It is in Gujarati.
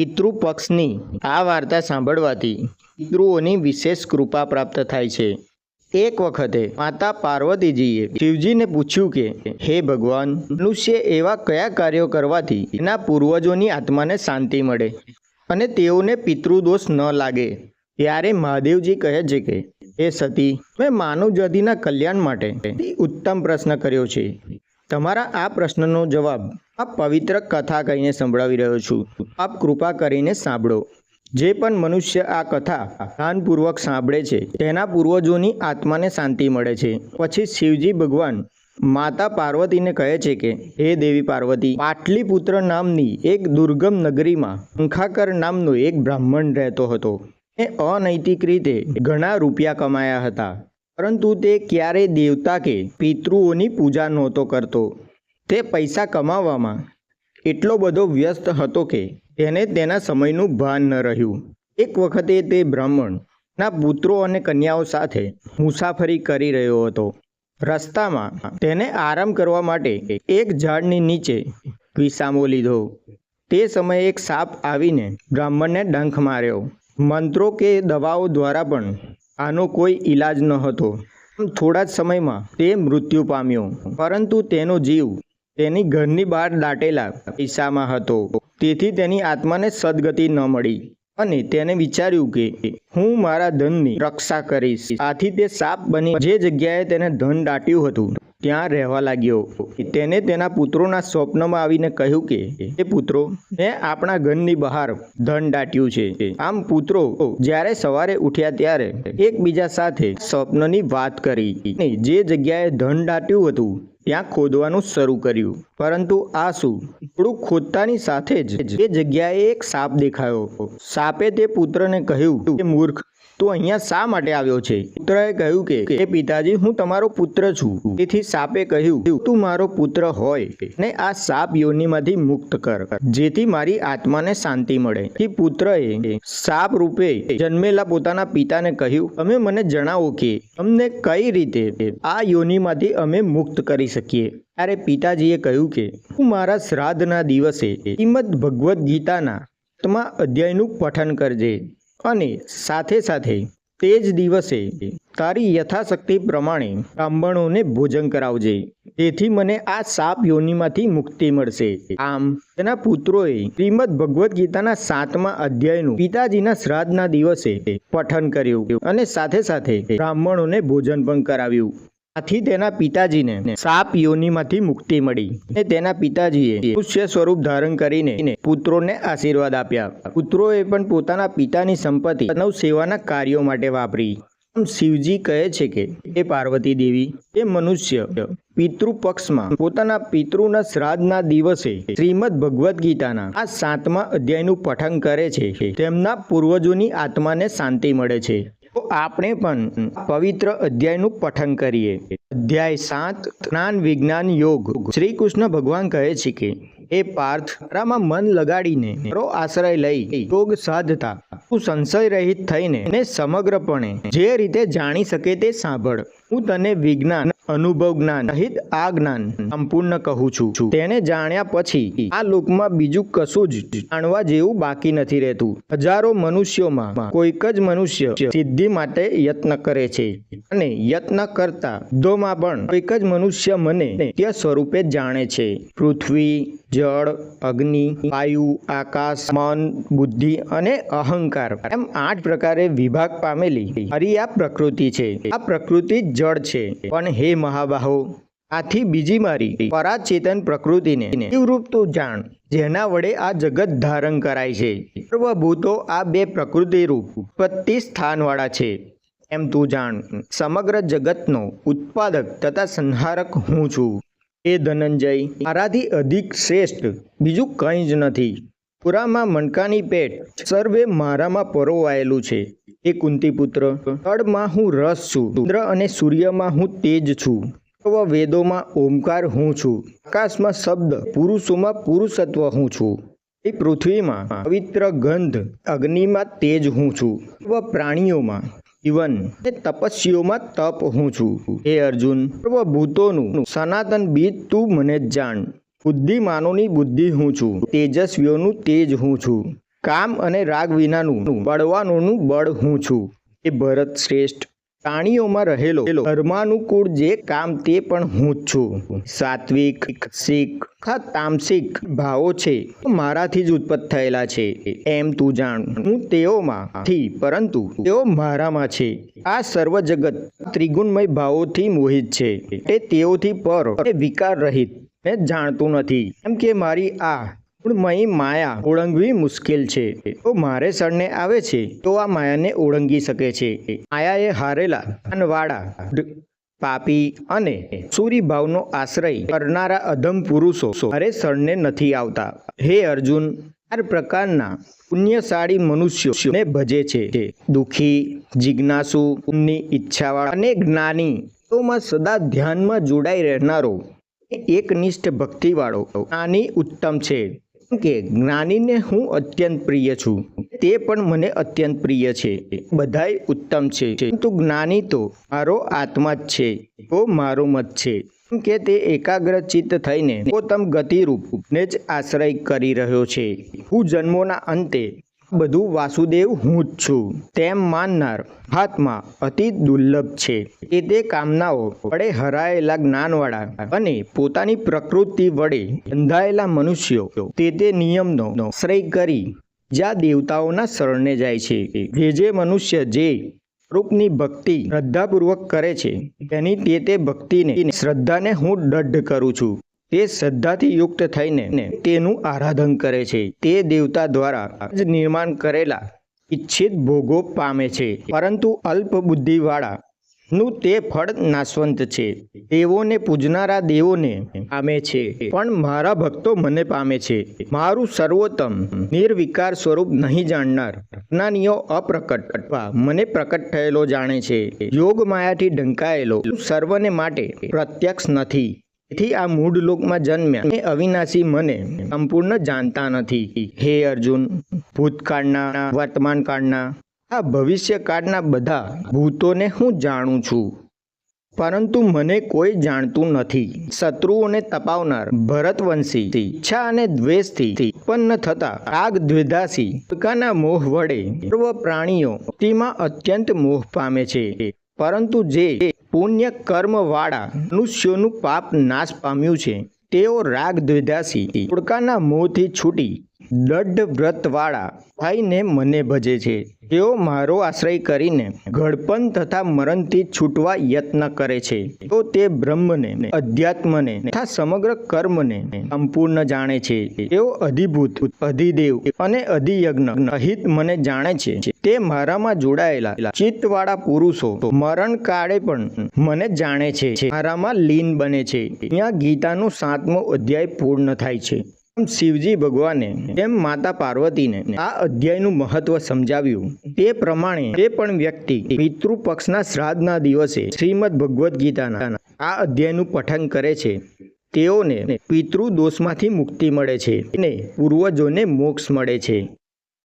પિતૃપક્ષની આ વાર્તા સાંભળવાથી પિતૃઓની વિશેષ કૃપા પ્રાપ્ત થાય છે. એક વખતે માતા પાર્વતીજીએ શિવજીને પૂછ્યું કે, હે ભગવાન, મનુષ્ય એવા કયા કાર્યો કરવાથી એના પૂર્વજોની આત્માને શાંતિ મળે અને તેઓને પિતૃદોષ ન લાગે? ત્યારે મહાદેવજી કહે છે કે, હે સતી મેં માનવ જાતિના કલ્યાણ માટે ઉત્તમ પ્રશ્ન કર્યો છે. તમારા આ પ્રશ્નનો જવાબ આ પવિત્ર કથા કહીને સંભળાવી રહ્યો છું. આપ કૃપા કરીને સાંભળો. જે પણ મનુષ્ય આ કથા ધ્યાનપૂર્વક સાંભળે છે, તેના પૂર્વજોની આત્માને શાંતિ મળે છે. પછી શિવજી ભગવાન માતા પાર્વતીને કહે છે કે, હે દેવી પાર્વતી, પાટલીપુત્ર નામની એક દુર્ગમ નગરીમાં અંખાકર નામનો એક બ્રાહ્મણ રહેતો હતો. એ અનૈતિક રીતે ઘણા રૂપિયા કમાયા હતા. પરંતુ તે ક્યારેય દેવતા કે પિતૃઓની પૂજા નહોતો કરતો. તે પૈસા કમાવામાં એટલો બધો વ્યસ્ત હતો કે તેને તેના સમયનું ભાન ન રહ્યું. એક વખતે તે બ્રાહ્મણના પુત્રો અને કન્યાઓ સાથે મુસાફરી કરી રહ્યો હતો. રસ્તામાં તેને આરામ કરવા માટે એક ઝાડની નીચે વિસામો લીધો. તે સમયે એક સાપ આવીને બ્રાહ્મણને ડંખ માર્યો. મંત્રો કે દવાઓ દ્વારા પણ આનો કોઈ ઈલાજ ન હતો. થોડા જ સમયમાં તે મૃત્યુ પામ્યો. પરંતુ તેનો જીવ તેની ઘરની બહાર દાટેલા પૈસામાં હતો. તેથી તેની આત્માને સદગતિ ન મળી અને તેને વિચાર્યું કે હું મારા ધનની રક્ષા કરીશ. આથી તે સાપ બની જે જગ્યાએ તેને ધન દાટ્યું હતું. ત્યાં રહેવા લાગ્યો તેને તેના પુત્રોના સ્વપ્નમાં આવીને કહ્યું કે એ પુત્રો, મેં આપણા ઘરની બહાર ધન દાટ્યું છે. આમ પુત્રો, જ્યારે સવારે ઉઠ્યા ત્યારે એકબીજા સાથે સ્વપ્નની વાત કરી જે જગ્યાએ ધન દાટ્યું હતું, ત્યાં ખોદવાનું શરૂ કર્યું. પરંતુ આ શું? થોડું ખોદતાની સાથે જ એ જગ્યાએ એક સાપ દેખાયો. સાપે તે પુત્રને કહ્યું કે, મૂર્ખ તું અહીંયા શા માટે આવ્યો છે? પુત્રએ કહ્યું કે, હે પિતાજી, હું તમારો પુત્ર છું. તેથી સાપે કહ્યું, તું મારો પુત્ર હોય ને આ સાપ યોનિમાંથી મુક્ત કર, જેથી મારી આત્માને શાંતિ મળે. તે પુત્રએ સાપ રૂપે જન્મેલા પોતાના પિતાને કહ્યું, તમે મને જણાવો કે, અમને કઈ રીતે આ યોનિમાંથી અમે મુક્ત કરી શકીએ? ત્યારે પિતાજીએ કહ્યું કે, હું મારા શ્રાદ્ધના દિવસે શ્રીમદ ભગવદ્ ગીતાના તમા અધ્યાયનું પઠન કરજે. અને સાથે સાથે તે જ દિવસે તારી યથાશક્તિ પ્રમાણે બ્રાહ્મણોને ભોજન કરાવજે. તેથી મને આ સાપ યોનિમાંથી મુક્તિ મળશે. આમ તેના પુત્રોએ શ્રીમદ ભગવદ્ ગીતાના સાતમા અધ્યાયનું પિતાજીના શ્રાદ્ધના દિવસે પઠન કર્યું અને સાથે સાથે બ્રાહ્મણોને ભોજન પણ કરાવ્યું. આથી તેના પિતાજીને સાપ યોનીમાંથી મુક્તિ મળી. અને તેના પિતાજીએ પુષ્ય સ્વરૂપ ધારણ કરીને પુત્રોને આશીર્વાદ આપ્યા. પુત્રોએ પણ પોતાના પિતાની સંપત્તિ માનવ સેવાના કાર્યો માટે વાપરી. શિવજી કહે છે કે એ પાર્વતી દેવી એ મનુષ્ય, પિતૃપક્ષમાં પોતાના પિતૃના શ્રાદ્ધના દિવસે શ્રીમદ ભગવદ્ ગીતાના આ સાતમા અધ્યાયનું પઠન કરે છે. તેમના પૂર્વજોની આત્માને શાંતિ મળે છે. તો આપણે પણ પવિત્ર અધ્યાયનું પઠન કરીએ. અધ્યાય સાત, જ્ઞાન વિજ્ઞાન યોગ. શ્રી કૃષ્ણ ભગવાન કહે છે કે એ પાર્થ, તારામાં મન લગાડીને મારો આશ્રય લઈ યોગ સાધતા. તું સંશય રહિત થઈને ને સમગ્રપણે જે રીતે જાણી શકે તે સાંભળ. હું તને વિજ્ઞાન અનુભવ જ્ઞાન, સહિત આ જ્ઞાન સંપૂર્ણ કહું છું. તેને જાણ્યા પછી આ લોકમાં બીજું કશું જ જાણવા જેવું બાકી નથી રહેતું. હજારો મનુષ્યોમાં કોઈક જ મનુષ્ય સિદ્ધિ માટે યત્ન કરે છે અને યત્ન કરતા ધોમાં પણ કોઈક જ મનુષ્ય મને સ્વરૂપે જાણે છે. પૃથ્વી જળ, અગ્નિ, વાયુ, આકાશ, મન, બુદ્ધિ અને અહંકાર. એમ આઠ પ્રકારે વિભાગ પામેલી. હરી આ પ્રકૃતિ છે. આ પ્રકૃતિ જળ છે. પણ હે મહાબાહો, આથી બીજી મારી પરાચેતન પ્રકૃતિને રૂપ તું જાણ, જેના વડે આ જગત ધારણ કરાય છે. સર્વભૂતો આ બે પ્રકૃતિ રૂપ ઉત્પત્તિ સ્થાનવાળા છે. એમ તું જાણ, સમગ્ર જગતનો ઉત્પાદક તથા સંહારક હું છું. એ ધનંજય. મારાથી અધિક શ્રેષ્ઠ. બીજું કંઈ જ નથી. પુરામાં મણકાની પેટ સર્વે મારામાં પરોવાયેલું છે. એ કુંતીપુત્ર થળમાં હું રસ છું. ચંદ્ર અને સૂર્યમાં હું તેજ છું. સર્વ વેદોમાં ઓમકાર હું છું. આકાશમાં શબ્દ, પુરુષોમાં પુરુષત્વ હું છું. એ પૃથ્વીમાં પવિત્ર ગંધ, અગ્નિમાં તેજ હું છું. સર્વ પ્રાણીઓમાં જીવન. એ તપસ્વીઓમાં તપ હું છું. હે અર્જુન, સર્વભૂતોનું સનાતન બીજ તું મને જાણ. બુદ્ધિમાનોની બુદ્ધિ હું છું. તેજસ્વીઓનું તેજ હું છું. કામ અને રાગ વિનાનું બળવાનોનું બળ હું છું. એ ભરત શ્રેષ્ઠ પ્રાણીઓમાં રહેલો ધર્માનુકૂળ જે કામ તે પણ હું જ છું. સાત્વિક શીખ ખા તામસિક ભાવો છે. મારાથી જ ઉત્પત્ત થયેલા છે. એમ તું જાણ. હું તેઓમાંથી, પરંતુ તેઓ મારામાં છે. આ સર્વ જગત ત્રિગુણમય ભાવોથી મોહિત છે. તે તેઓથી પર વિકાર રહિત ને જાણતું નથી. એમ કે મારી આ ગુણમયી માયા ઓળંગવી મુશ્કેલ છે. તો મારે સરને આવે છે, તો આ માયાને ઓળંગી શકે છે. માયાએ હારેલા અનવાળા પાપી અને સૂરી ભાવનો આશ્રય કરનારા અધમ પુરુષો મારે સરને નથી આવતા. હે અર્જુન ચાર પ્રકારના પુણ્યશાળી મનુષ્યોને ભજે છે. દુઃખી, જિજ્ઞાસુ ની ઈચ્છાવાળા અને જ્ઞાની તોમાં સદા ધ્યાનમાં જોડાઈ રહેનારો એકનિષ્ઠ ભક્તિવાળો જ્ઞાની ઉત્તમ છે. કે જ્ઞાનીને હું અત્યંત પ્રિય છું. તે પણ મને અત્યંત પ્રિય છે. બધાય ઉત્તમ છે. પરંતુ જ્ઞાની તો મારો આત્મા જ છે. તો મારો મત છે. કે તે એકાગ્ર ચિત્ત થઈને પોતમ ગતિરૂપ ને જ આશ્રય કરી રહ્યો છે. હું જન્મોના અંતે બધું વાસુદેવ હું જ છું. તેમ માનનાર હાથમાં અતિ દુર્લભ છે. એ તે કામનાઓ વડે હરાયેલા જ્ઞાનવાળા અને પોતાની પ્રકૃતિ વડે બંધાયેલા મનુષ્યો તે તે નિયમનો શ્રેય કરી જ્યાં દેવતાઓના શરણે જાય છે. જે જે મનુષ્ય જે રૂપની ભક્તિ શ્રદ્ધાપૂર્વક કરે છે, તેની તે તે ભક્તિને, શ્રદ્ધાને હું દઢ કરું છું. તે શ્રદ્ધાથી યુક્ત થઈને તેનું આરાધન કરે છે. તે દેવતા દ્વારા જ નિર્માણ કરેલા ઈચ્છિત ભોગો પામે છે. પરંતુ અલ્પ બુદ્ધિવાળા નું તે ફળ નાશવંત છે. દેવોને પૂજનારા દેવોને પામે છે. પણ મારા ભક્તો મને પામે છે. મારું સર્વોત્તમ નિર્વિકાર સ્વરૂપ નહીં જાણનાર જ્ઞાનીઓ અપ્રકટ અથવા મને પ્રકટ થયેલો જાણે છે. યોગ માયાથી ઢંકાયેલો. સર્વને માટે પ્રત્યક્ષ નથી. તેથી આ મૂળ લોકમાં જન્મ્યા. એ અવિનાશી મને સંપૂર્ણ જાણતા નથી. હે અર્જુન, ભૂતકાળના વર્તમાન કાળના આ ભવિષ્યકાળના બધા ભૂતોને હું જાણું છું. પરંતુ મને કોઈ જાણતું નથી. શત્રુઓને તપાવનાર ભરતવંશી ઈચ્છા અને દ્વેષથી ઉત્પન્ન થતા રાગ દ્વિધાસી પોતાના મોહ વડે સર્વ પ્રાણીઓ તેમાં અત્યંત મોહ પામે છે. પરંતુ જે પુણ્ય કર્મવાળા મનુષ્યોનું પાપ નાશ પામ્યું છે. તેઓ રાગ દ્વિધાસી ઓળકાના મોંથી છૂટી દઢ વ્રતવાળા થઈને મને ભજે છે. તેઓ મારો આશ્રય કરીને ઘડપણ તથા મરણથી છૂટવા યત્ન કરે છે. તો તે બ્રહ્મને, અધ્યાત્મને તથા સમગ્ર કર્મને સંપૂર્ણ જાણે છે. તેઓ અધિભૂત, અધિદેવ અને અધિયજ્ઞ અહિત મને જાણે છે. તે મારામાં જોડાયેલા ચિત્તવાળા પુરુષો મરણ કાળે પણ મને જાણે છે. મારામાં લીન બને છે. ત્યાં ગીતાનું સાતમો અધ્યાય પૂર્ણ થાય છે. શિવજી ભગવાને તેમ માતા પાર્વતીને આ અધ્યાયનું મહત્વ સમજાવ્યું. તે પ્રમાણે તે પણ વ્યક્તિ પિતૃ પક્ષના શ્રાદ્ધના દિવસે શ્રીમદ ભગવદ્ ગીતાના આ અધ્યાયનું પઠન કરે છે. તેઓને પિતૃ દોષમાંથી મુક્તિ મળે છે અને પૂર્વજોને મોક્ષ મળે છે.